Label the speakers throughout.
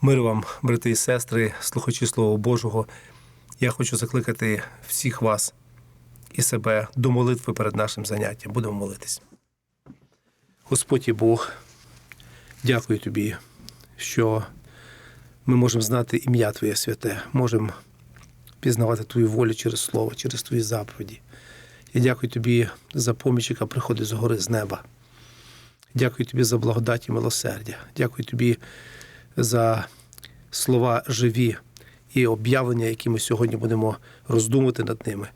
Speaker 1: Мир вам, брати і сестри, слухачі Слова Божого. Я хочу закликати всіх вас і себе до молитви перед нашим заняттям. Будемо молитись. Господь і Бог, дякую тобі, що ми можемо знати ім'я Твоє святе, можемо пізнавати Твою волю через Слово, через Твої заповіді. Я дякую тобі за поміч, яка приходить з гори з неба. Дякую тобі за благодать і милосердя. Дякую тобі за слова живі і об'явлення, які ми сьогодні будемо роздумувати над ними.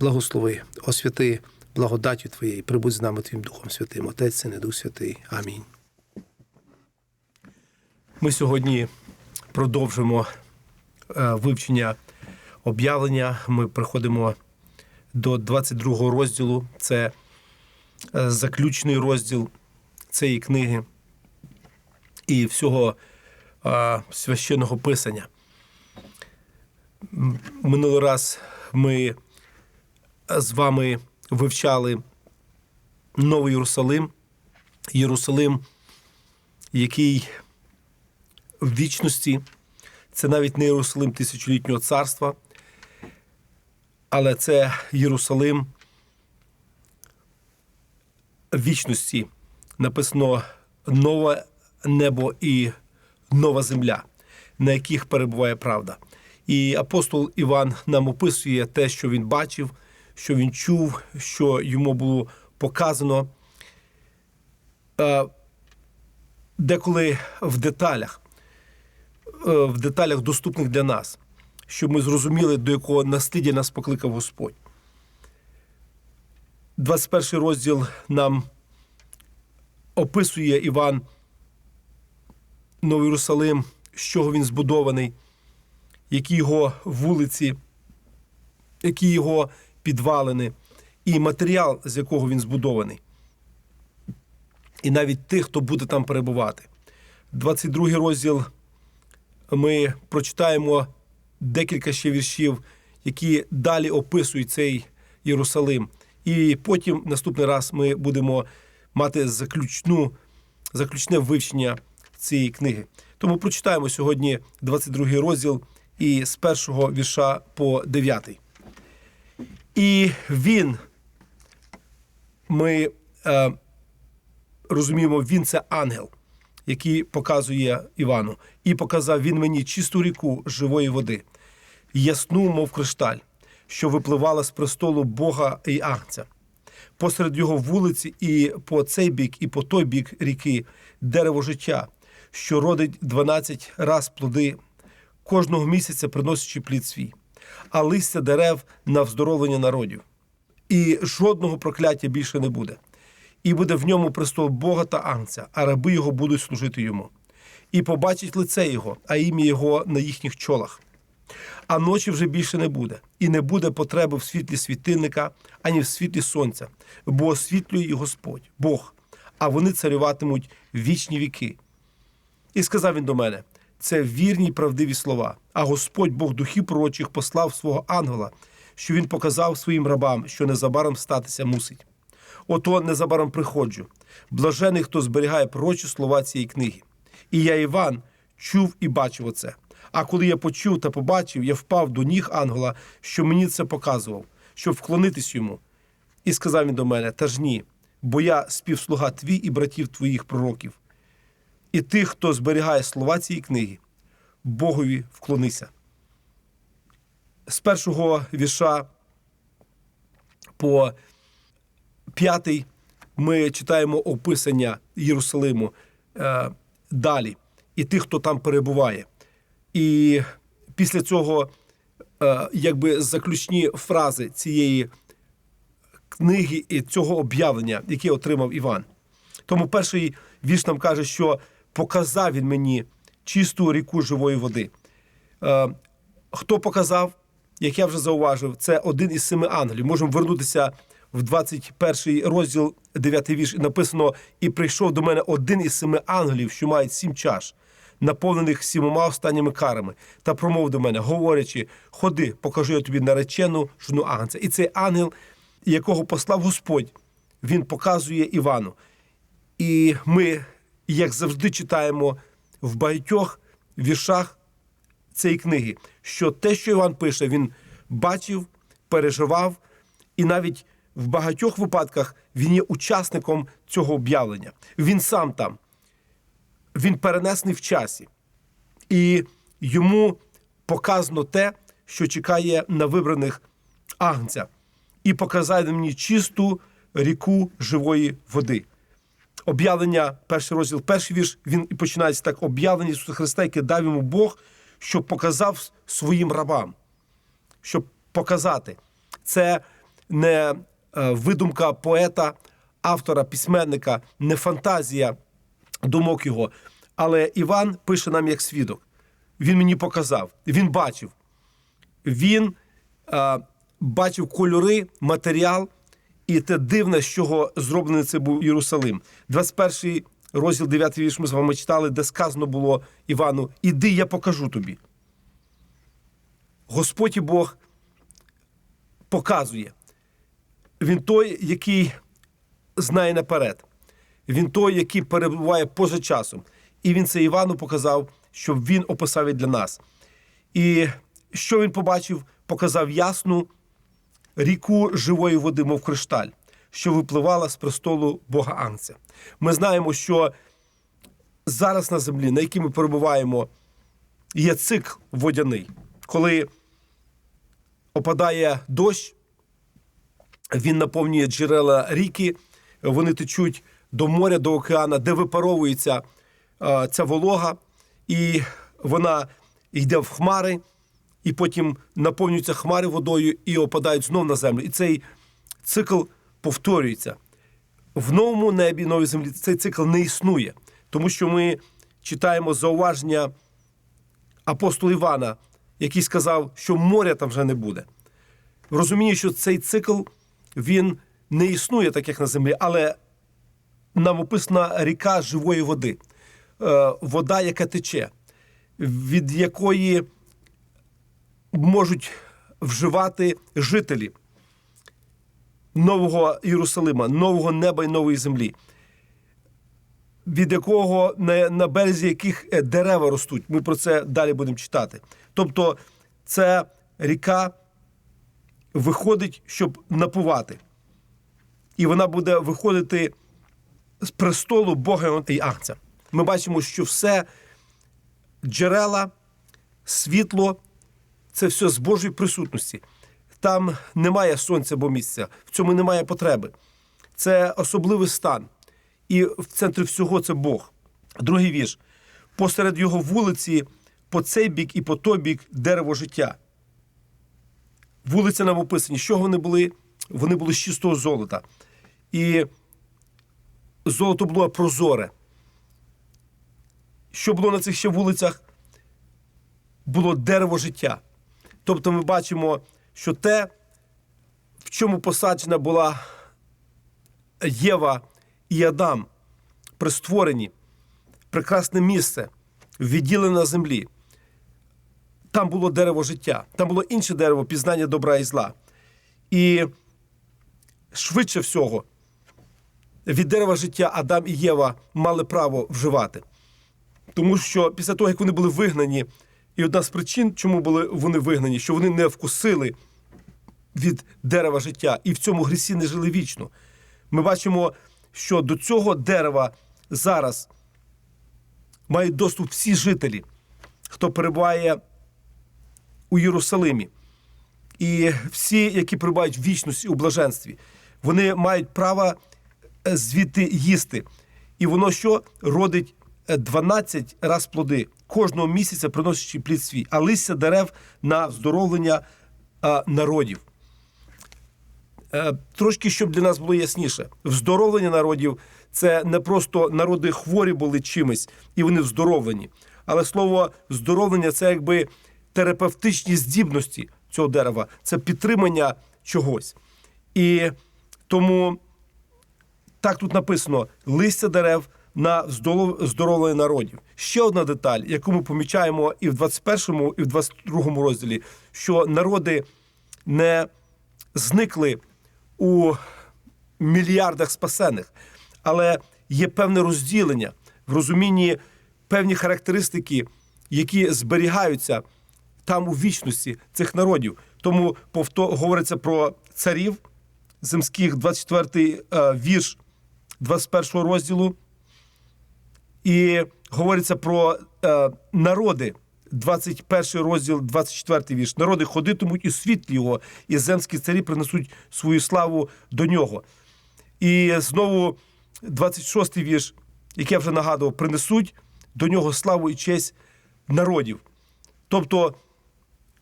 Speaker 1: Благослови, освяти благодаттю Твоєї, прибудь з нами Твоїм Духом Святим, Отець Син і Дух Святий. Амінь. Ми сьогодні продовжимо е, вивчення об'явлення. Ми приходимо до 22 розділу. Це е, заключний розділ цієї книги і всього священного писання. Минулий раз ми з вами вивчали Новий Єрусалим, Єрусалим, який в вічності, це навіть не Єрусалим тисячолітнього царства, але це Єрусалим вічності. Написано нове небо і нова земля, на яких перебуває правда. І апостол Іван нам описує те, що він бачив, що він чув, що йому було показано. Е, Деколи в деталях, е, в деталях доступних для нас, щоб ми зрозуміли, до якого наслідя нас покликав Господь. 21 розділ нам описує Іван Новий Єрусалим, з чого він збудований, які його вулиці, які його підвалини, і матеріал, з якого він збудований. І навіть тих, хто буде там перебувати. 22 розділ ми прочитаємо декілька ще віршів, які далі описують цей Єрусалим. І потім наступний раз ми будемо мати заключну, заключне вивчення цієї книги. Тому прочитаємо сьогодні 22 розділ і з першого вірша по 9. І він, ми е, розуміємо, він це ангел, який показує Івану. І показав він мені чисту ріку живої води, ясну, мов кришталь, що випливала з престолу Бога і Агнця посеред його вулиці, і по цей бік, і по той бік ріки дерево життя, що родить 12 раз плоди, кожного місяця приносячи плід свій, а листя дерев на вздоровлення народів. І жодного прокляття більше не буде. І буде в ньому престол Бога та Агнця, а раби його будуть служити йому. І побачить лице його, а ім'я його на їхніх чолах а ночі вже більше не буде, і не буде потреби в світлі світильника, ані в світлі сонця, бо освітлює Господь, Бог, а вони царюватимуть вічні віки. І сказав він до мене: це вірні й правдиві слова. А Господь Бог духів пророчих послав свого ангела, що він показав своїм рабам, що незабаром статися мусить. Ото незабаром приходжу. Блажений, хто зберігає пророчі слова цієї книги. І я, Іван, чув і бачив оце. А коли я почув та побачив, я впав до ніг ангела, що мені це показував, щоб вклонитись йому. І сказав він до мене: Та ж ні, бо я співслуга твій і братів твоїх пророків, і тих, хто зберігає слова цієї книги, Богові вклонися. З першого вірша по п'ятий ми читаємо описання Єрусалиму е, далі, і тих, хто там перебуває. І після цього, е, якби заключні фрази цієї книги і цього об'явлення, яке отримав Іван. Тому перший вірш нам каже, що показав він мені чисту ріку живої води. Е, Хто показав, як я вже зауважив, це один із семи ангелів. Можемо вернутися в 21 розділ, 9 вірш. Написано: і прийшов до мене один із семи ангелів, що мають сім чаш наповнених сімома останніми карами, та промов до мене, говорячи: Ходи, покажу я тобі наречену жону Агнця. І цей ангел, якого послав Господь, він показує Івану. І ми, як завжди, читаємо в багатьох віршах цієї книги, що те, що Іван пише, він бачив, переживав, і навіть в багатьох випадках він є учасником цього об'явлення. Він сам там, він перенесений в часі, і йому показано те, що чекає на вибраних агнця, і показає мені чисту ріку живої води. Об'явлення, перший розділ, перший вірш, він і починається так: об'явлення Ісуса Христа, яке дав йому Бог, щоб показав своїм рабам, щоб показати. Це не е, видумка поета, автора, письменника, не фантазія думок його. Але Іван пише нам як свідок. Він мені показав, він бачив. Він е, бачив кольори, матеріал і те дивне, з чого зроблений це був Єрусалим. 21 розділ 9 вірш ми з вами читали, де сказано було Івану: Іди, я покажу тобі. Господь і Бог показує. Він той, який знає наперед. Він той, який перебуває поза часом. І він це Івану показав, щоб він описав і для нас. І що він побачив? Показав ясну ріку живої води, мов кришталь, що випливала з престолу Бога Анця. Ми знаємо, що зараз на землі, на якій ми перебуваємо, є цикл водяний, коли опадає дощ, він наповнює джерела ріки, вони течуть до моря, до океана, де випаровується ця волога, і вона йде в хмари, і потім наповнюються хмари водою і опадають знов на землю. І цей цикл повторюється. В новому небі, новій землі цей цикл не існує, тому що ми читаємо зауваження апостола Івана, який сказав, що моря там вже не буде. Розумію, що цей цикл він не існує так, як на землі, але нам описана ріка живої води, Е, вода, яка тече, від якої можуть вживати жителі нового Єрусалима, нового неба і нової землі, від якого на, на березі яких е, дерева ростуть. Ми про це далі будемо читати. Тобто, це ріка виходить, щоб напувати. І вона буде виходити з престолу Бога і Агця. Ми бачимо, що все джерела, світло це все з Божої присутності. Там немає сонця або місця, в цьому немає потреби. Це особливий стан. І в центрі всього це Бог. Другий вірш. Посеред його вулиці, по цей бік і по той бік дерево життя. Вулиця нам описані. Що вони були? Вони були з чистого золота. І золото було прозоре. Що було на цих ще вулицях? Було дерево життя. Тобто ми бачимо, що те, в чому посаджена була Єва і Адам, при створенні, прекрасне місце, відділене на землі. Там було дерево життя, там було інше дерево пізнання добра і зла. І швидше всього, від дерева життя Адам і Єва мали право вживати. Тому що після того, як вони були вигнані, і одна з причин, чому були вони вигнані, що вони не вкусили від дерева життя і в цьому грісі не жили вічно. Ми бачимо, що до цього дерева зараз мають доступ всі жителі, хто перебуває у Єрусалимі. І всі, які перебувають в вічності у блаженстві, вони мають право е, звідти їсти. І воно що родить е, 12 раз плоди кожного місяця, приносячи плід свій, а листя дерев на вздоровлення народів. Е, Трошки, щоб для нас було ясніше, вздоровлення народів це не просто народи хворі були чимось, і вони вздоровлені. Але слово здоровлення це якби терапевтичні здібності цього дерева, це підтримання чогось. І тому так тут написано: листя дерев на здоровлення народів. Ще одна деталь, яку ми помічаємо і в 21 і в 22 розділі, що народи не зникли у мільярдах спасених, але є певне розділення в розумінні певні характеристики які зберігаються там у вічності цих народів. Тому повто говориться про царів земських, 24 е, вірш 21 розділу. І говориться про е, народи, 21 розділ, 24 вірш. Народи ходитимуть у світлі його, і земські царі принесуть свою славу до нього. І знову 26 вірш, який я вже нагадував, принесуть до нього славу і честь народів. Тобто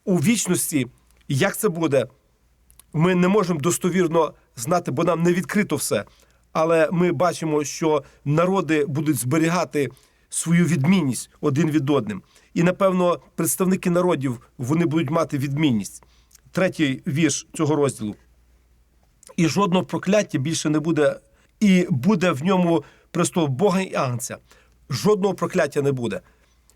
Speaker 1: у вічності, як це буде, ми не можемо достовірно знати, бо нам не відкрито все. Але ми бачимо, що народи будуть зберігати свою відмінність один від одним. І, напевно, представники народів вони будуть мати відмінність. Третій вірш цього розділу. І жодного прокляття більше не буде, і буде в ньому престол Бога і Агнця. Жодного прокляття не буде.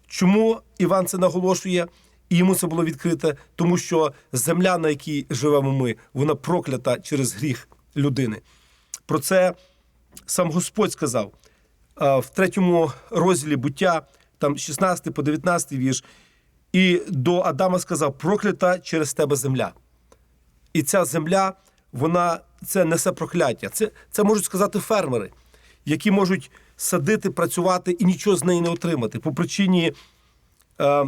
Speaker 1: Чому Іван це наголошує? І йому це було відкрите, тому що земля, на якій живемо ми, вона проклята через гріх людини. Про це сам Господь сказав в третьому розділі буття, там 16 по 19 вірш, і до Адама сказав: проклята через тебе земля. І ця земля, вона це несе прокляття. Це, це можуть сказати фермери, які можуть садити, працювати і нічого з неї не отримати по причині е,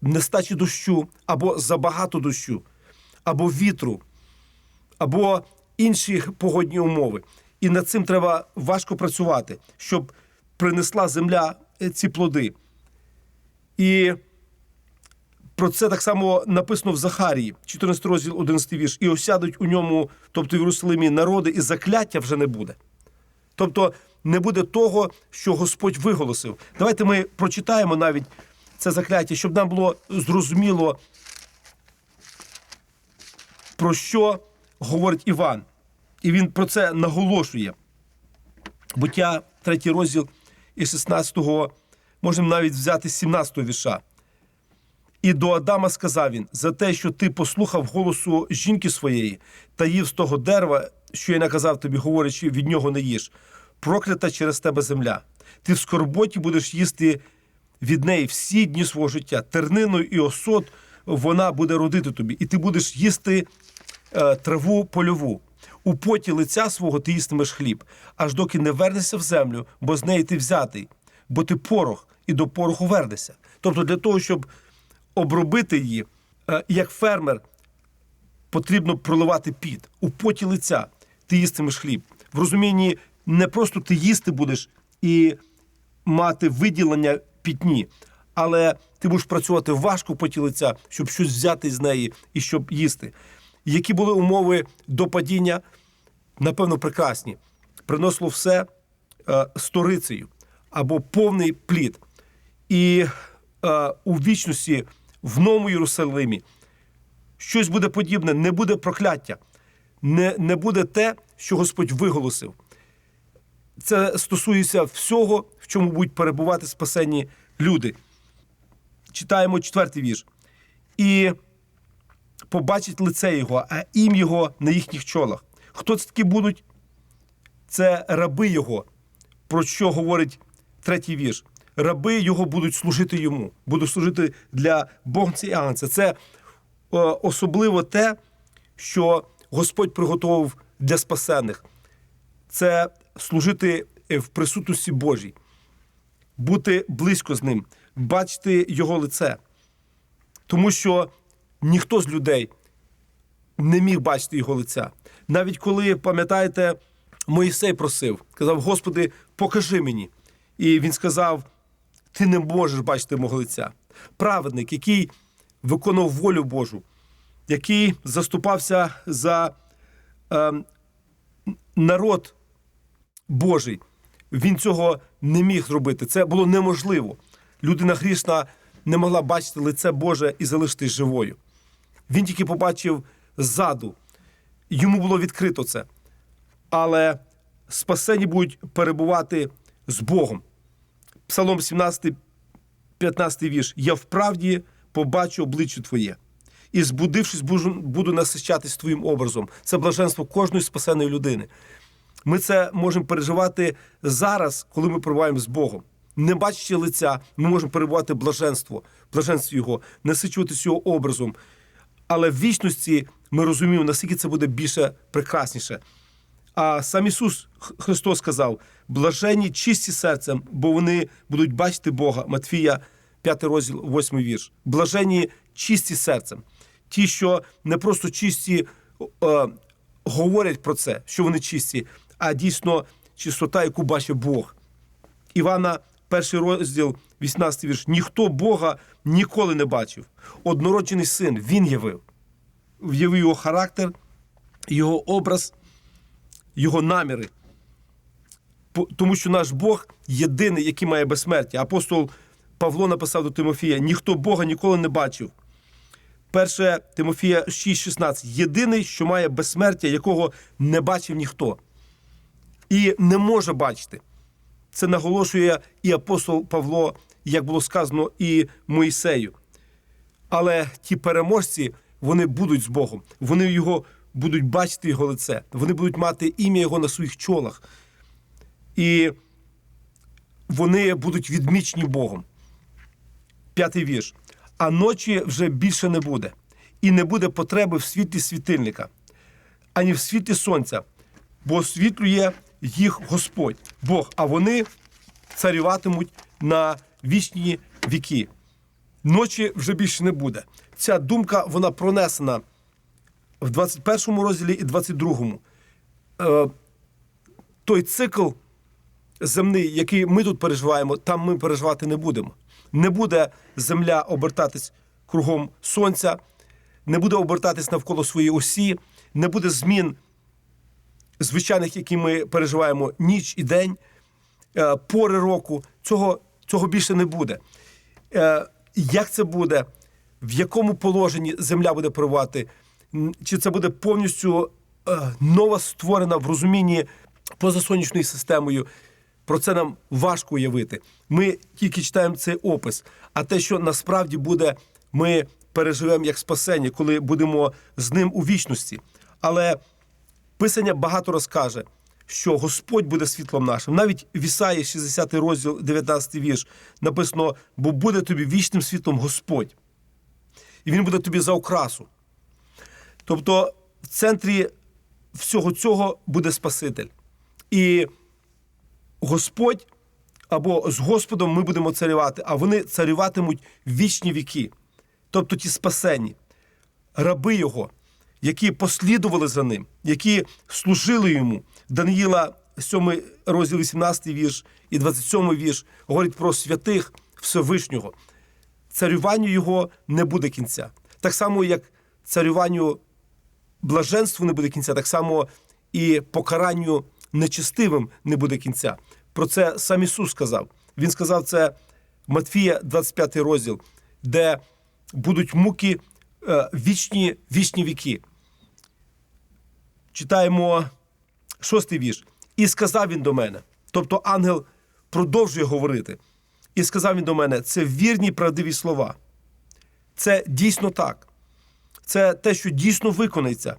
Speaker 1: нестачі дощу, або забагато дощу, або вітру, або інші погодні умови. І над цим треба важко працювати, щоб принесла земля е, ці плоди. І про це так само написано в Захарії, 14 розділ, 11 вірш. І осядуть у ньому, тобто в Єрусалимі, народи, і закляття вже не буде. Тобто не буде того, що Господь виголосив. Давайте ми прочитаємо навіть це закляття, щоб нам було зрозуміло, про що говорить Іван. І він про це наголошує. Буття, третій розділ із 16-го, можемо навіть взяти з 17-го вірша. І до Адама сказав він: за те, що ти послухав голосу жінки своєї та їв з того дерева, що я наказав тобі, говорячи, від нього не їж, проклята через тебе земля. Ти в скорботі будеш їсти від неї всі дні свого життя. Тернину і осот вона буде родити тобі, і ти будеш їсти е, траву польову. У поті лиця свого ти їстимеш хліб, аж доки не вернешся в землю, бо з неї ти взятий, бо ти порох, і до пороху вернешся. Тобто, для того, щоб обробити її, е, як фермер, потрібно проливати піт. У поті лиця ти їстимеш хліб. В розумінні не просто ти їсти будеш і мати виділення пітні, але ти будеш працювати важко поті лиця, щоб щось взяти з неї і щоб їсти. Які були умови до падіння? Напевно, прекрасні. Приносило все е, сторицею або повний плід. І е, у вічності в Новому Єрусалимі щось буде подібне, не буде прокляття, не, не буде те, що Господь виголосив. Це стосується всього, в чому будуть перебувати спасені люди. Читаємо четвертий вірш. І побачить лице його, а ім його на їхніх чолах. Хто це такі будуть? Це раби його, про що говорить третій вірш. Раби його будуть служити йому, будуть служити для Агнця. Це е, особливо те, що Господь приготував для спасених. Це служити в присутності Божій, бути близько з ним, бачити його лице. Тому що ніхто з людей не міг бачити його лиця. Навіть коли, пам'ятаєте, Моїсей просив, казав: Господи, покажи мені. І він сказав: Ти не можеш бачити мого лиця. Праведник, який виконав волю Божу, який заступався за е, народ Божий, він цього не міг зробити. Це було неможливо. Людина грішна не могла бачити лице Боже і залишитись живою. Він тільки побачив ззаду. Йому було відкрито це. Але спасені будуть перебувати з Богом. Псалом 17, 15 вірш. Я вправді побачу обличчя Твоє. І, збудившись, буду, насичатись твоїм образом. Це блаженство кожної спасеної людини. Ми це можемо переживати зараз, коли ми перебуваємо з Богом. не бачачи лиця, ми можемо перебувати блаженство, блаженство Його, насичуватися Його образом. Але в вічності ми розуміємо, наскільки це буде більше прекрасніше. А сам Ісус Христос сказав: блаженні чисті серцем, бо вони будуть бачити Бога. Матфія, 5 розділ, 8 вірш. Блаженні чисті серцем. Ті, що не просто чисті е, говорять про це, що вони чисті, а дійсно чистота, яку бачить Бог. Івана, перший розділ, 18 вірш. Ніхто Бога ніколи не бачив. Однороджений син він явив. В'явив його характер, його образ, його наміри. Тому що наш Бог єдиний, який має безсмертя. Апостол Павло написав до Тимофія: ніхто Бога ніколи не бачив. Перше Тимофія 6,16. Єдиний, що має безсмертя, якого не бачив ніхто. І не може бачити. Це наголошує і апостол Павло, як було сказано, і Моїсею. Але ті переможці, вони будуть з Богом. Вони його будуть бачити його лице. Вони будуть мати ім'я його на своїх чолах. І вони будуть відмічені Богом. П'ятий вірш. А ночі вже більше не буде, і не буде потреби в світлі світильника, ані в світлі сонця, бо освітлює їх Господь, Бог, а вони царюватимуть на вічні віки. Ночі вже більше не буде. Ця думка вона пронесена в 21 розділі і 22. Е, той цикл земний, який ми тут переживаємо, там ми переживати не будемо. Не буде земля обертатись кругом сонця, не буде обертатись навколо своєї осі, не буде змін звичайних, які ми переживаємо ніч і день, е, пори року. Цього, цього більше не буде. Е, Як це буде? В якому положенні земля буде перебувати? Чи це буде повністю е, нова створена в розумінні поза сонячною системою? Про це нам важко уявити. Ми тільки читаємо цей опис. А те, що насправді буде, ми переживемо як спасення, коли будемо з ним у вічності. Але Писання багато розкаже, що Господь буде світлом нашим. Навіть в Ісаї 60 розділ, 19 вірш, написано: бо буде тобі вічним світлом Господь. І Він буде тобі за окрасу. Тобто, в центрі всього цього буде Спаситель. І Господь або з Господом ми будемо царювати, а вони царюватимуть вічні віки. Тобто ті спасені, раби Його, які послідували за ним, які служили йому. Даниїла, 7 розділ 18 вірш і 27 вірш, говорить про святих Всевишнього. Царюванню його не буде кінця. Так само, як царюванню блаженству не буде кінця, так само і покаранню нечестивим не буде кінця. Про це сам Ісус сказав. Він сказав це Матфія, 25 розділ, де будуть муки е, вічні, вічні віки. Читаємо шостий вірш. І сказав він до мене. Тобто ангел продовжує говорити. І сказав він до мене: це вірні правдиві слова. Це дійсно так. Це те, що дійсно виконається.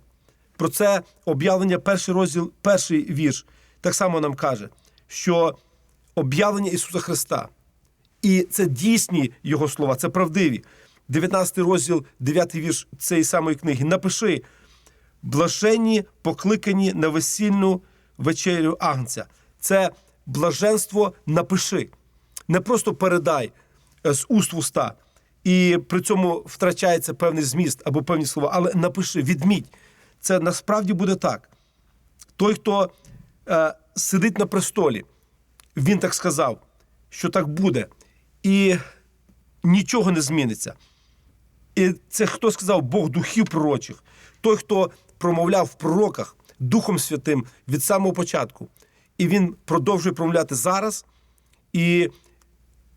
Speaker 1: Про це об'явлення перший розділ, перший вірш, так само нам каже, що об'явлення Ісуса Христа. І це дійсні Його слова, це правдиві. 19 розділ, 9 вірш цієї самої книги. Напиши: блаженні, покликані на весільну вечерю Агнця. Це блаженство напиши. Не просто передай е, з уст в уста, і при цьому втрачається певний зміст або певні слова, але напиши, відміть. Це насправді буде так. Той, хто е, сидить на престолі, він так сказав, що так буде, і нічого не зміниться. І це хто сказав Бог духів пророчих, той, хто промовляв в пророках Духом Святим від самого початку. І він продовжує промовляти зараз, і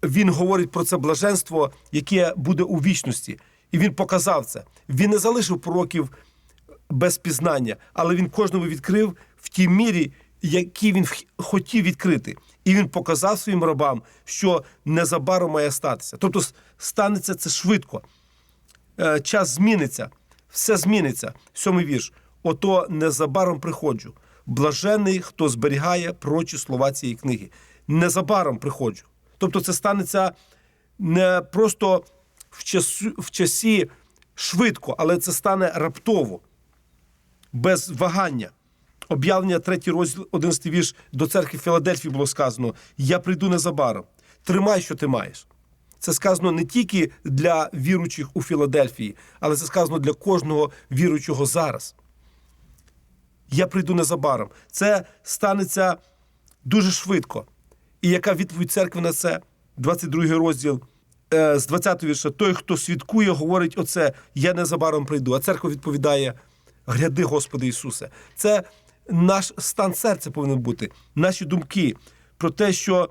Speaker 1: він говорить про це блаженство, яке буде у вічності. І він показав це. Він не залишив пророків без пізнання, але він кожному відкрив в тій мірі, якій він хотів відкрити. І він показав своїм рабам, що незабаром має статися. Тобто станеться це швидко. Е, Час зміниться, все зміниться. Сьомий вірш. Ото незабаром приходжу. Блажений, хто зберігає пророчі слова цієї книги. Незабаром приходжу. Тобто це станеться не просто в, часу, в часі швидко, але це стане раптово, без вагання. Об'явлення 3 розділ, 11 вірш до церкви Філадельфії було сказано: Я прийду незабаром. Тримай, що ти маєш. Це сказано не тільки для віруючих у Філадельфії, але це сказано для кожного віруючого зараз. Я прийду незабаром. Це станеться дуже швидко. І яка відповідь церкви на це? 22 розділ е, з 20 вірша. Той, хто свідкує, говорить оце: Я незабаром прийду. А церква відповідає: Гряди, Господи Ісусе. Це наш стан серця повинен бути, наші думки про те, що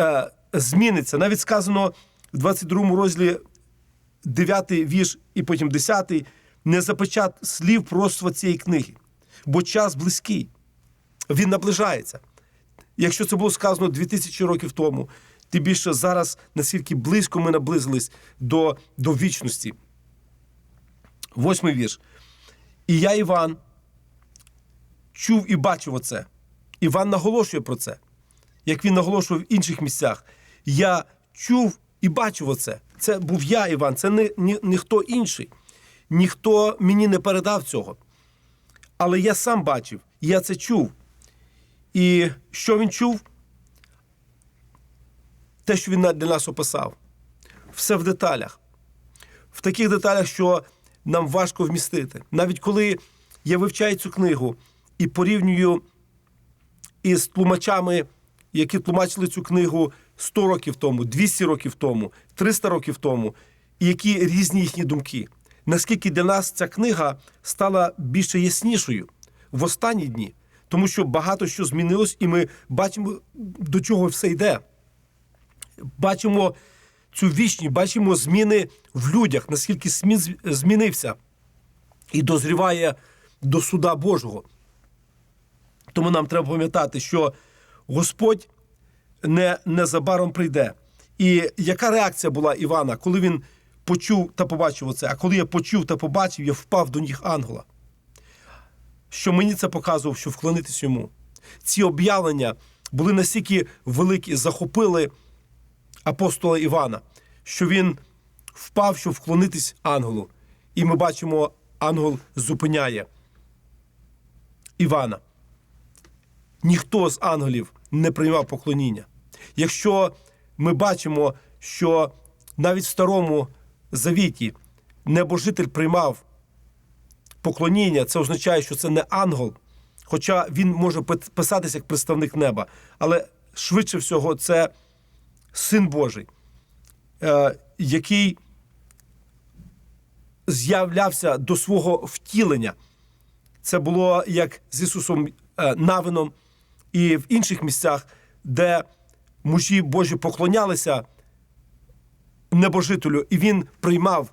Speaker 1: е, зміниться. Навіть сказано в 22 розділі 9 вірш і потім 10 не запечат слів пророцтва цієї книги, бо час близький, він наближається. Якщо це було сказано 2000 років тому, тим більше зараз наскільки близько ми наблизились до, до вічності. Восьмий вірш. І я, Іван, чув і бачив оце. Іван наголошує про це, як він наголошував в інших місцях. Я чув і бачив оце. Це був я, Іван, це не, ні, ніхто інший. Ніхто мені не передав цього. Але я сам бачив, я це чув. І що він чув? Те, що він для нас описав. Все в деталях. В таких деталях, що нам важко вмістити. Навіть коли я вивчаю цю книгу і порівнюю із тлумачами, які тлумачили цю книгу 100 років тому, 200 років тому, 300 років тому, і які різні їхні думки. Наскільки для нас ця книга стала більше яснішою в останні дні, тому що багато що змінилось, і ми бачимо, до чого все йде. Бачимо цю вічність, бачимо зміни в людях, наскільки змінився і дозріває до суда Божого. Тому нам треба пам'ятати, що Господь не, незабаром прийде. І яка реакція була Івана, коли він почув та побачив оце? А коли я почув та побачив, я впав до ніг ангела. Що мені це показував, що вклонитись йому. Ці об'явлення були настільки великі, захопили апостола Івана, що він впав, щоб вклонитись ангелу. І ми бачимо, ангел зупиняє Івана. Ніхто з ангелів не приймав поклоніння. Якщо ми бачимо, що навіть в старому завіті небожитель приймав поклоніння, це означає, що це не ангел, хоча він може писатися як представник неба, але швидше всього це син Божий, е, який з'являвся до свого втілення. Це було як з Ісусом е, Навином і в інших місцях, де мужі Божі поклонялися небожителю, і він приймав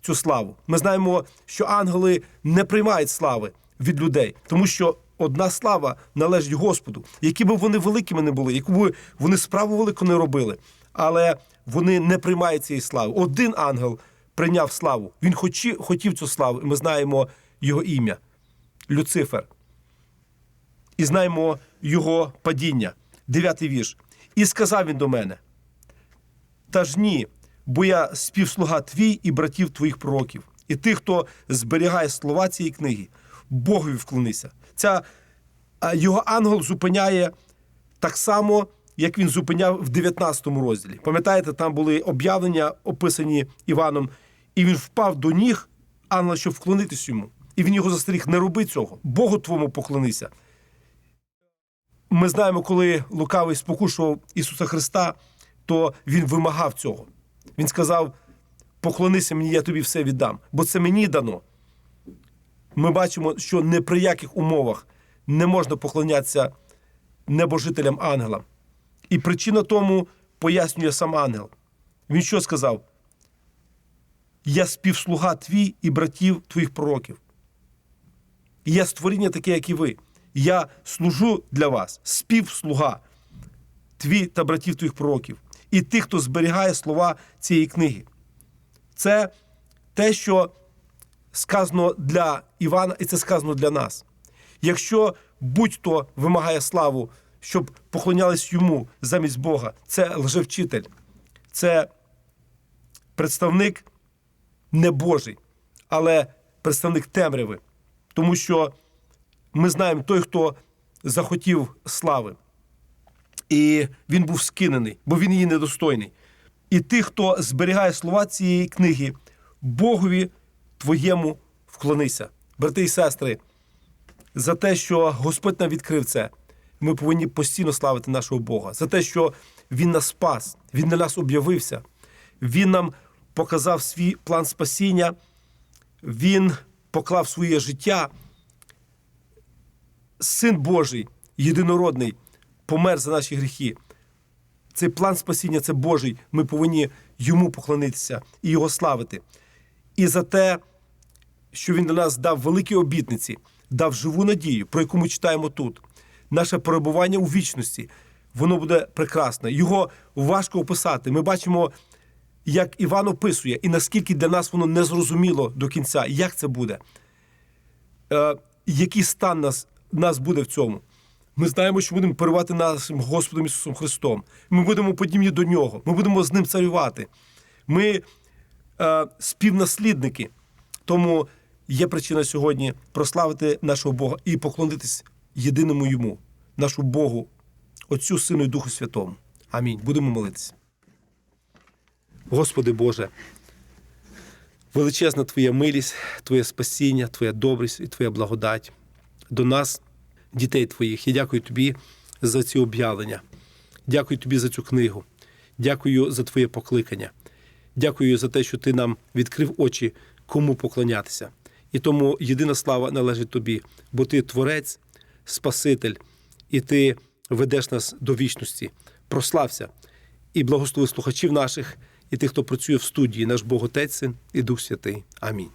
Speaker 1: цю славу. Ми знаємо, що ангели не приймають слави від людей, тому що одна слава належить Господу, які б вони великими не були, яку б вони справу велику не робили, але вони не приймають цієї слави. Один ангел прийняв славу. Він хотів цю славу, і ми знаємо його ім'я Люцифер. І знаємо його падіння. Дев'ятий вірш. І сказав він до мене: Та ж ні, бо я співслуга твій і братів твоїх пророків, і тих, хто зберігає слова цієї книги, Богові вклонися. Ця його ангел зупиняє так само, як він зупиняв в 19 розділі. Пам'ятаєте, там були об'явлення, описані Іваном, і він впав до ніг ангела, щоб вклонитись йому. І він його застеріг: не роби цього, Богу твому поклонися. Ми знаємо, коли лукавий спокушував Ісуса Христа, то Він вимагав цього. Він сказав: поклонися мені, я тобі все віддам, бо це мені дано. Ми бачимо, що не при яких умовах не можна поклонятися небожителям ангелам. І причина тому пояснює сам ангел. Він що сказав? Я співслуга твій і братів твоїх пророків. І Я створіння таке, як і ви. Я служу для вас, співслуга твій та братів твоїх пророків, і тих, хто зберігає слова цієї книги. Це те, що сказано для Івана, і це сказано для нас. Якщо будь-хто вимагає славу щоб поклонялись йому замість Бога. Це лжевчитель, це представник не Божий, але представник темряви. Тому що ми знаємо той, хто захотів слави. І він був скинений, бо він її недостойний. І ти, хто зберігає слова цієї книги, Богові твоєму вклонися. Брати і сестри, за те, що Господь нам відкрив це, ми повинні постійно славити нашого Бога, за те, що Він нас спас, Він на нас об'явився, Він нам показав свій план спасіння, Він поклав своє життя. Син Божий, єдинородний, помер за наші гріхи. Цей план спасіння це Божий. Ми повинні йому поклонитися і його славити. І за те, що він для нас дав великі обітниці, дав живу надію, про яку ми читаємо тут. Наше перебування у вічності, воно буде прекрасне. Його важко описати. Ми бачимо, як Іван описує, і наскільки для нас воно незрозуміло до кінця, як це буде, е, який стан нас, нас буде в цьому. Ми знаємо, що будемо перебувати нашим Господом Ісусом Христом. Ми будемо подібні до Нього, ми будемо з ним царювати. Ми е, співнаслідники. Тому є причина сьогодні прославити нашого Бога і поклонитись єдиному йому, нашому Богу, Отцю, Сину і Духу Святому. Амінь. Будемо молитися. Господи Боже, величезна Твоя милість, Твоє спасіння, Твоя добрість і Твоя благодать до нас, дітей Твоїх. Я дякую Тобі за ці об'явлення. Дякую Тобі за цю книгу. Дякую за Твоє покликання. Дякую за те, що Ти нам відкрив очі, кому поклонятися. І тому єдина слава належить Тобі, бо Ти Творець, Спаситель, і Ти ведеш нас до вічності. Прослався і благослови слухачів наших, і тих, хто працює в студії, наш Бог Отець і Дух Святий. Амінь.